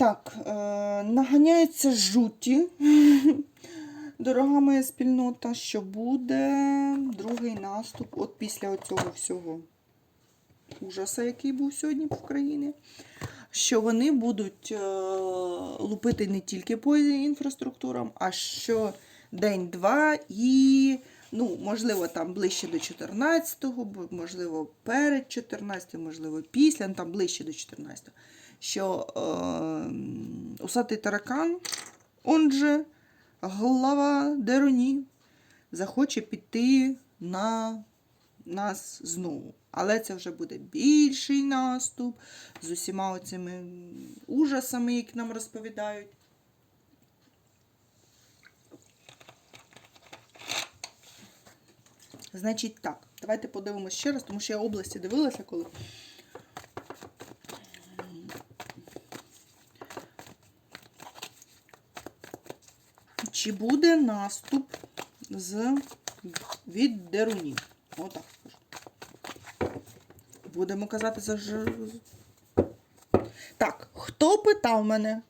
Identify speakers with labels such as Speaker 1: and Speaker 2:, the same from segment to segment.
Speaker 1: Так, е, наганяється жуті. Дорога моя спільнота, що буде другий наступ от після цього всього ужаса, який був сьогодні в Україні. Що вони будуть е, лупити не тільки по інфраструктурам, а що день-два і, ну, можливо, там ближче до 14-го, можливо, перед 14 можливо, після, ну там ближче до 14-го. Що е, усатий таракан, он же глава Дероні, захоче піти на нас знову. Але це вже буде більший наступ з усіма оцими ужасами, які нам розповідають. Значить так, давайте подивимося ще раз, тому що я області дивилася коли. Чи буде наступ з від дерунів? Отак. Будемо казати за ж. Так, хто питав мене?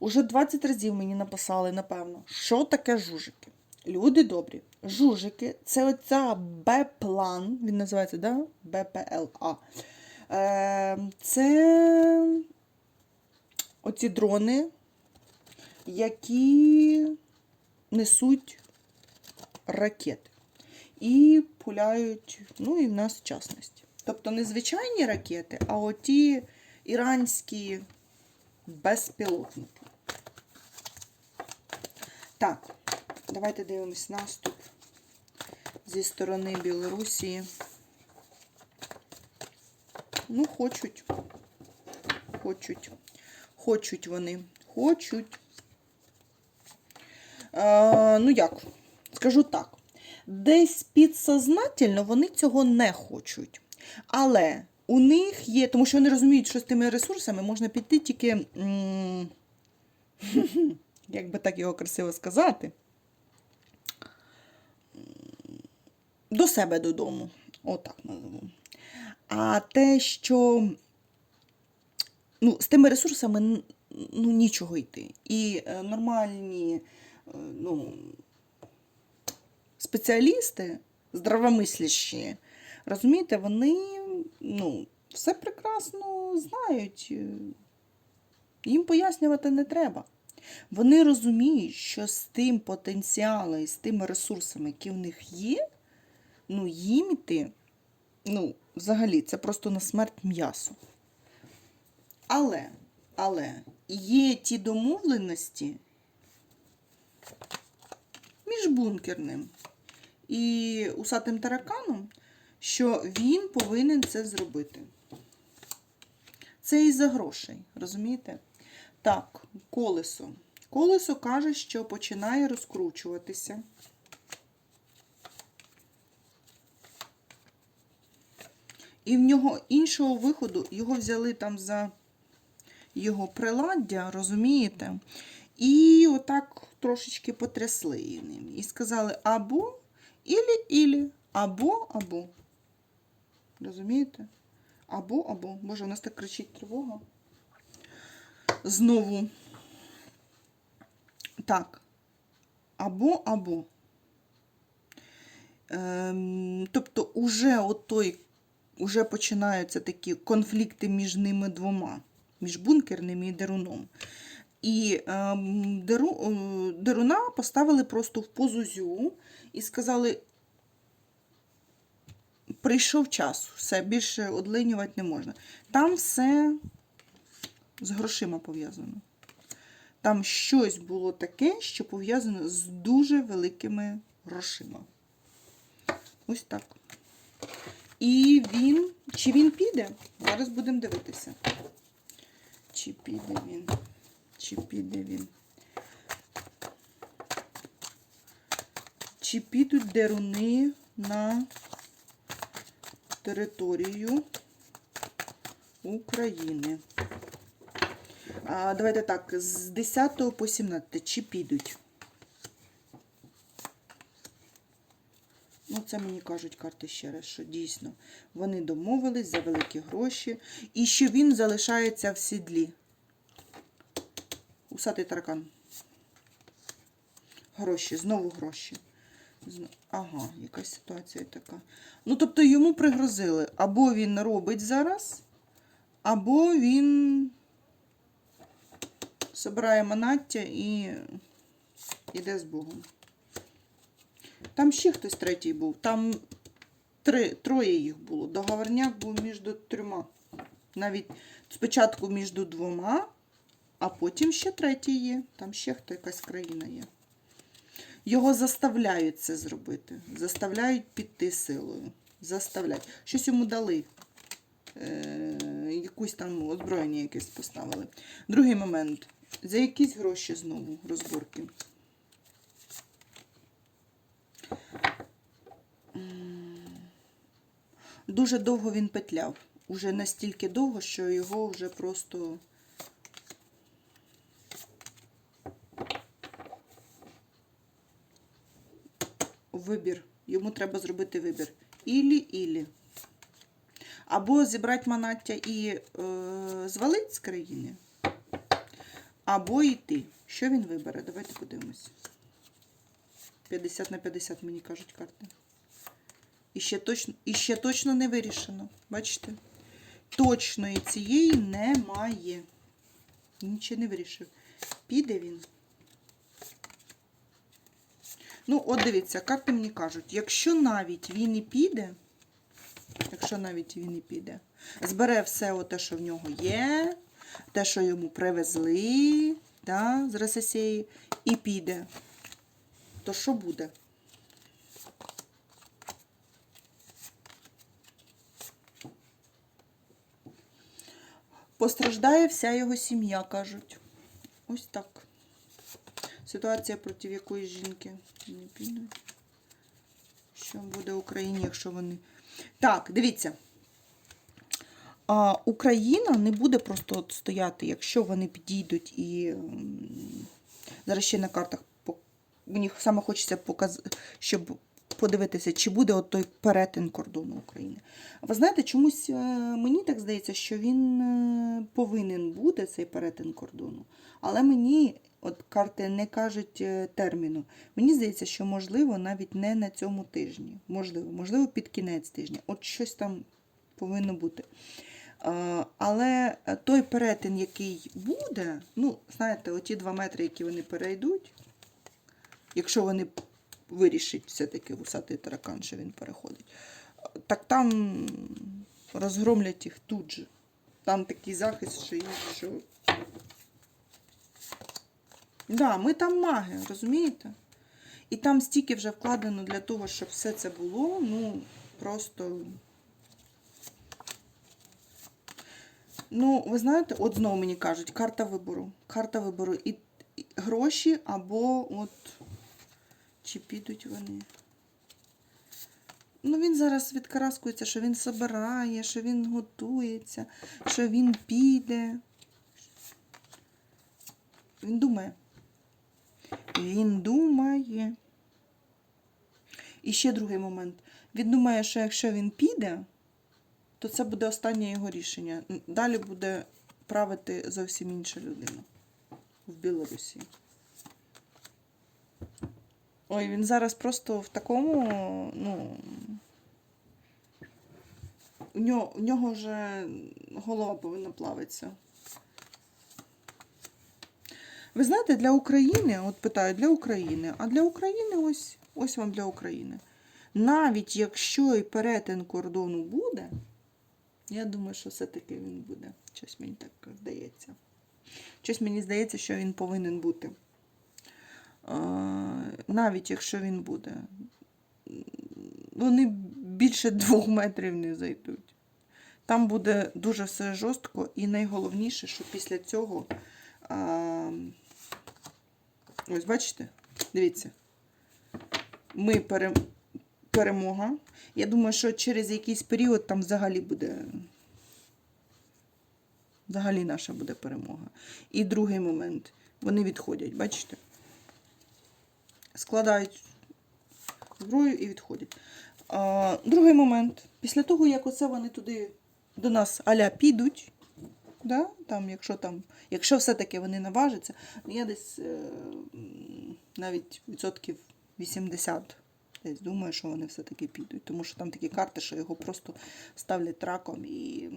Speaker 1: Уже 20 разів мені написали, напевно, що таке жужики. Люди добрі. Жужики це оця Б-план, він називається, да? БПЛА. Е, це оці дрони, які несуть ракети і пуляють, ну і в нас в частності. Тобто не звичайні ракети, а оті іранські безпілотники. Так, давайте дивимось наступ зі сторони Білорусі. Ну, хочуть. Хочуть. Хочуть вони. Хочуть. Е, ну як? Скажу так. Десь підсознательно вони цього не хочуть. Але у них є, тому що вони розуміють, що з тими ресурсами можна піти тільки, як би так його красиво сказати, до себе додому. Отак назову. А те, що ну, з тими ресурсами ну, нічого йти. І е, нормальні ну, спеціалісти, здравомислящі, розумієте, вони ну, все прекрасно знають. Їм пояснювати не треба. Вони розуміють, що з тим потенціалом і з тими ресурсами, які в них є, ну, їм іти, ну, взагалі, це просто на смерть м'ясо. Але, але є ті домовленості між бункерним і усатим тараканом, що він повинен це зробити. Це із-за грошей, розумієте? Так, колесо. Колесо каже, що починає розкручуватися. І в нього іншого виходу, його взяли там за його приладдя, розумієте? І отак трошечки потрясли ним. І сказали або ілі-ілі, або або. Розумієте? Або або. Боже, у нас так кричить тривога. Знову. Так. Або або. Ем, тобто, уже отой, уже починаються такі конфлікти між ними двома, між бункерним і деруном. І ем, деру, е, деруна поставили просто в позу зю і сказали: прийшов час, все, більше одлинювати не можна. Там все з грошима пов'язано. Там щось було таке, що пов'язано з дуже великими грошима. Ось так. І він, чи він піде? Зараз будемо дивитися. Чи піде він? Чи піде він? Чи підуть деруни на територію України? А, давайте так, з 10 по 17. Чи підуть? Ну, це мені кажуть карти ще раз, що дійсно вони домовились за великі гроші і що він залишається в сідлі. Усатий таракан. Гроші, знову гроші. Ага, якась ситуація така. Ну, тобто йому пригрозили. Або він робить зараз, або він збирає манаття і йде з Богом. Там ще хтось третій був. Там три, троє їх було. Договорняк був між трьома. Навіть спочатку між двома, а потім ще третій є. Там ще хто якась країна є. Його заставляють це зробити. Заставляють піти силою. Заставляють. Щось йому дали. Е, якусь там озброєння якесь поставили. Другий момент. За якісь гроші знову розборки. Дуже довго він петляв. Уже настільки довго, що його вже просто. Вибір. Йому треба зробити вибір. Ілі-ілі. Або зібрати манаття і е, звалить з країни, або йти. Що він вибере? Давайте подивимось. 50 на 50, мені кажуть карти. І ще точно, і ще точно не вирішено. Бачите? Точної цієї немає. Нічого не вирішив. Піде він. Ну, от дивіться, карти мені кажуть, якщо навіть він і піде, якщо навіть він і піде, збере все те, що в нього є, те, що йому привезли да, з РССії, і піде, то що буде? Постраждає вся його сім'я, кажуть. Ось так. Ситуація проти якоїсь жінки. Не. Що буде Україні, якщо вони. Так, дивіться. А, Україна не буде просто от стояти, якщо вони підійдуть і. Зараз ще на картах мені саме хочеться показати, щоб подивитися, чи буде от той перетин кордону України. Ви знаєте, чомусь е, мені так здається, що він е, повинен бути цей перетин кордону. Але мені от карти не кажуть е, терміну. Мені здається, що можливо навіть не на цьому тижні. Можливо, можливо, під кінець тижня. От щось там повинно бути. Е, Але той перетин, який буде, ну, знаєте, оті два метри, які вони перейдуть, якщо вони вирішать все-таки вусатий таракан, що він переходить, так там розгромлять їх тут же. Там такий захист, що їх, що. Да, ми там маги, розумієте? І там стільки вже вкладено для того, щоб все це було, ну, просто. Ну, ви знаєте, от знову мені кажуть, карта вибору. Карта вибору. І, гроші або от. Чи підуть вони? Ну, він зараз відкараскується, що він собирає, що він готується, що він піде. Він думає. Він думає. І ще другий момент. Він думає, що якщо він піде, то це буде останнє його рішення. Далі буде правити зовсім інша людина в Білорусі. Ой, він зараз просто в такому, ну. У нього, у нього вже голова повинна плавитися. Ви знаєте, для України, от питаю, для України, а для України ось, ось вам для України. Навіть якщо і перетин кордону буде, я думаю, що все-таки він буде. Щось мені так здається. Щось мені здається, що він повинен бути. Навіть якщо він буде. Вони більше двох метрів не зайдуть. Там буде дуже все жорстко, і найголовніше, що після цього. Ось бачите? Дивіться. Ми пере, перемога. Я думаю, що через якийсь період там взагалі буде. Взагалі наша буде перемога. І другий момент. Вони відходять, бачите? Складають зброю і відходять. А, другий момент. Після того, як оце вони туди до нас аля підуть, Да? Там, якщо, там, якщо все-таки вони наважаться, я десь е, навіть відсотків 80 десь думаю, що вони все-таки підуть. Тому що там такі карти, що його просто ставлять раком і.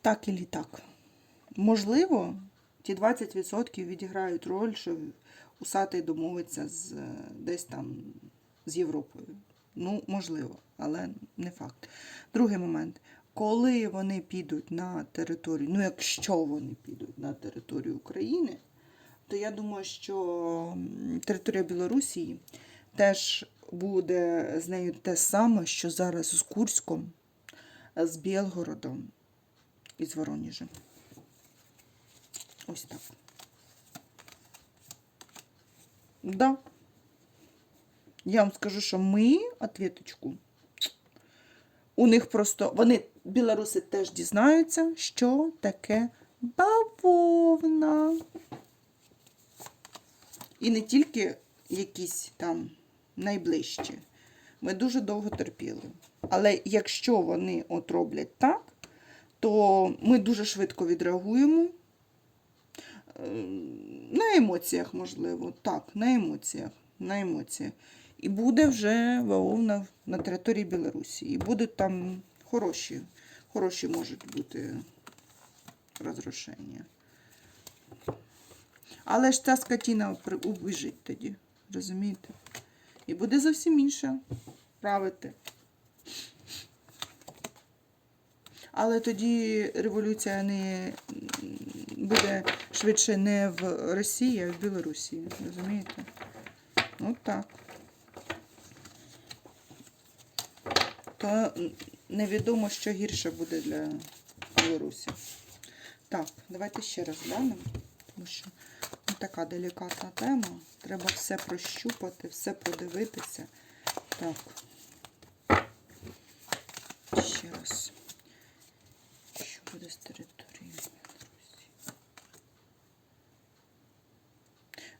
Speaker 1: Так і так. Можливо, ті 20% відіграють роль, що Усатий домовиться з е, десь там з Європою. Ну, можливо, але не факт. Другий момент. Коли вони підуть на територію, ну якщо вони підуть на територію України, то я думаю, що територія Білорусі теж буде з нею те саме, що зараз з Курськом, з Білгородом і з Воронежем. Ось так. Да. Я вам скажу, що ми ответочку. У них просто вони, білоруси, теж дізнаються, що таке бавовна. І не тільки якісь там найближчі. Ми дуже довго терпіли. Але якщо вони от роблять так, то ми дуже швидко відреагуємо. Е, На емоціях, можливо. Так, на емоціях. На емоціях. І буде вже бавовна на території Білорусі. І будуть там хороші, хороші можуть бути розрушення. Але ж ця скотіна убіжить тоді, розумієте? І буде зовсім інше правити. Але тоді революція не буде швидше не в Росії, а в Білорусі. Розумієте? От так. То невідомо, що гірше буде для Білорусі. Так, давайте ще раз глянемо, тому що ну, така делікатна тема. Треба все прощупати, все подивитися. Так. Ще раз. Що буде з території Білорусі?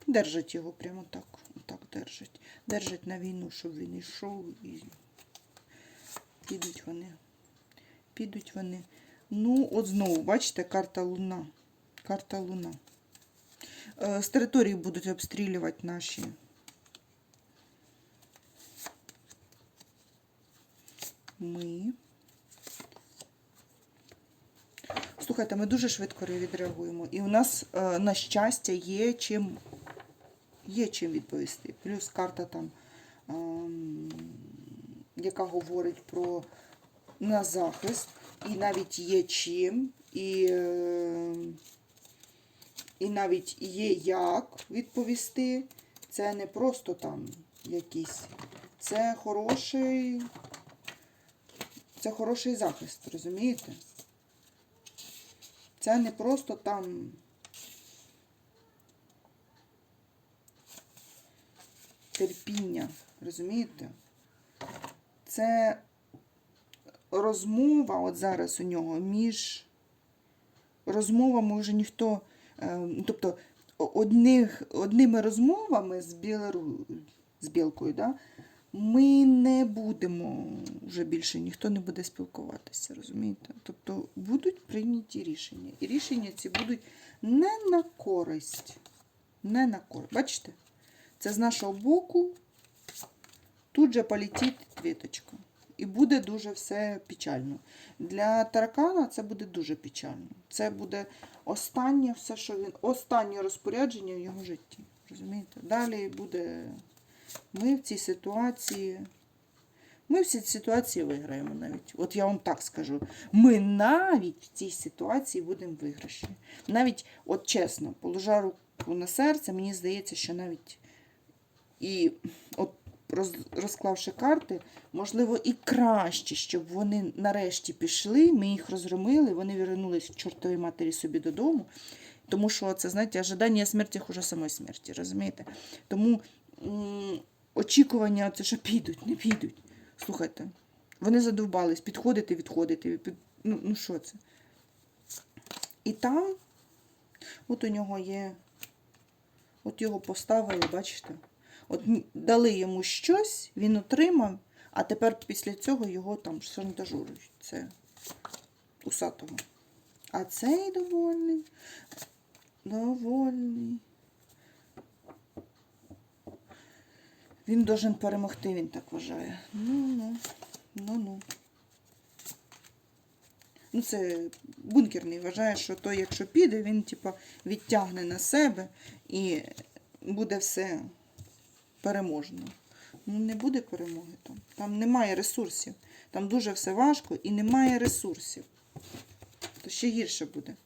Speaker 1: Держать його прямо так. Так держать. Держать на війну, щоб він йшов і підуть вони. Підуть вони. Ну, от знову, бачите, карта Луна. Карта Луна. Е, З території будуть обстрілювати наші. Ми. Слухайте, ми дуже швидко відреагуємо. І у нас, е, на щастя, є чим, є чим відповісти. Плюс карта там, ем, яка говорить про на захист, і навіть є чим, і, е, і навіть є як відповісти. Це не просто там якісь. Це хороший, це хороший захист, розумієте? Це не просто там. Терпіння, розумієте? Це розмова, от зараз у нього, між розмовами вже ніхто. е, Тобто одних, одними розмовами з, Білору, з Білкою, да, ми не будемо вже більше, ніхто не буде спілкуватися, розумієте? Тобто будуть прийняті рішення. І рішення ці будуть не на користь. Не на користь. Бачите? Це з нашого боку тут же полетить квіточка. І буде дуже все печально. Для таракана це буде дуже печально. Це буде останнє все, що він, останнє розпорядження в його житті. Розумієте? Далі буде. Ми в цій ситуації. Ми в цій ситуації виграємо навіть. От я вам так скажу. Ми навіть в цій ситуації будемо виграші. Навіть, от чесно, положа руку на серце, мені здається, що навіть і от розклавши карти, можливо, і краще, щоб вони нарешті пішли, ми їх розгромили, вони вернулись к чортовій матері собі додому. Тому що це, знаєте, ожидання смерті хуже самої смерті, розумієте? Тому очікування, це що підуть, не підуть. Слухайте, вони задовбались, підходити, відходити. Під... Ну, ну що це? І там, от у нього є, от його поставили, бачите? От дали йому щось, він отримав, а тепер після цього його там шантажують. це усатого. А цей довольний. Довольний. Він должен перемогти, він так вважає. Ну-ну. Ну-ну. Ну, це бункерний вважає, що той, якщо піде, він типа відтягне на себе і буде все переможно. Ну, не буде перемоги там. Там немає ресурсів. Там дуже все важко і немає ресурсів. То ще гірше буде.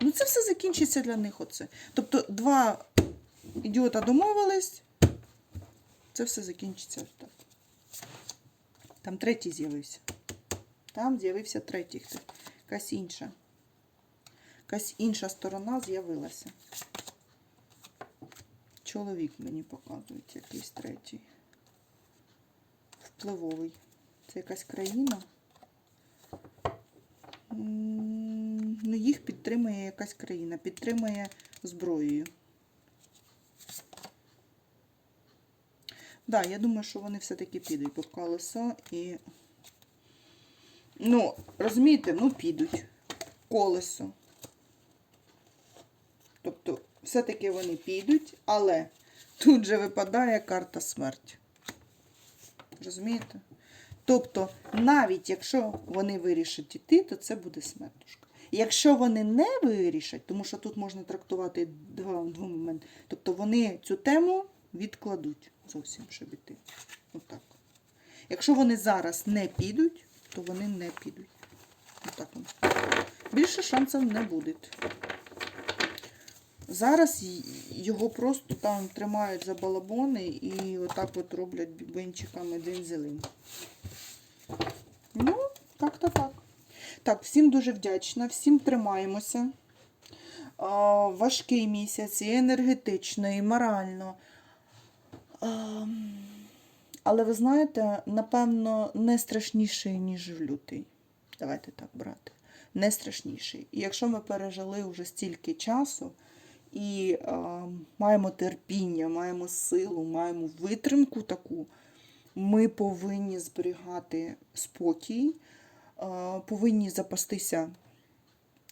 Speaker 1: Ну, це все закінчиться для них оце. Тобто два ідіота домовились, це все закінчиться так. Там третій з'явився. Там з'явився третій. Якась інша. Якась інша сторона з'явилася. Чоловік мені показують якийсь третій. Впливовий. Це якась країна. Ну, їх підтримує якась країна, підтримує зброєю. Да, я думаю, що вони все-таки підуть по колесо і. Ну, розумієте, ну підуть. Колесо. Все-таки вони підуть, але тут же випадає карта смерть. Розумієте? Тобто, навіть якщо вони вирішать іти, то це буде смертушка. Якщо вони не вирішать, тому що тут можна трактувати два, два моменти, тобто вони цю тему відкладуть зовсім, щоб іти. Отак. Якщо вони зараз не підуть, то вони не підуть. Отак. Більше шансів не буде. Зараз його просто там тримають за балабони і отак от роблять бінчиками дзинь Ну, як-то так. Так, всім дуже вдячна, всім тримаємося. Важкий місяць, і енергетично, і морально. Але ви знаєте, напевно, не страшніший, ніж в лютий. Давайте так брати. Не страшніший. І якщо ми пережили вже стільки часу і а, маємо терпіння, маємо силу, маємо витримку таку, ми повинні зберігати спокій, а, повинні запастися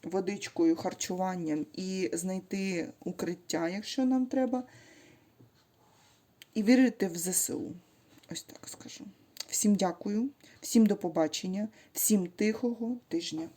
Speaker 1: водичкою, харчуванням і знайти укриття, якщо нам треба, і вірити в ЗСУ. Ось так скажу. Всім дякую, всім до побачення, всім тихого тижня.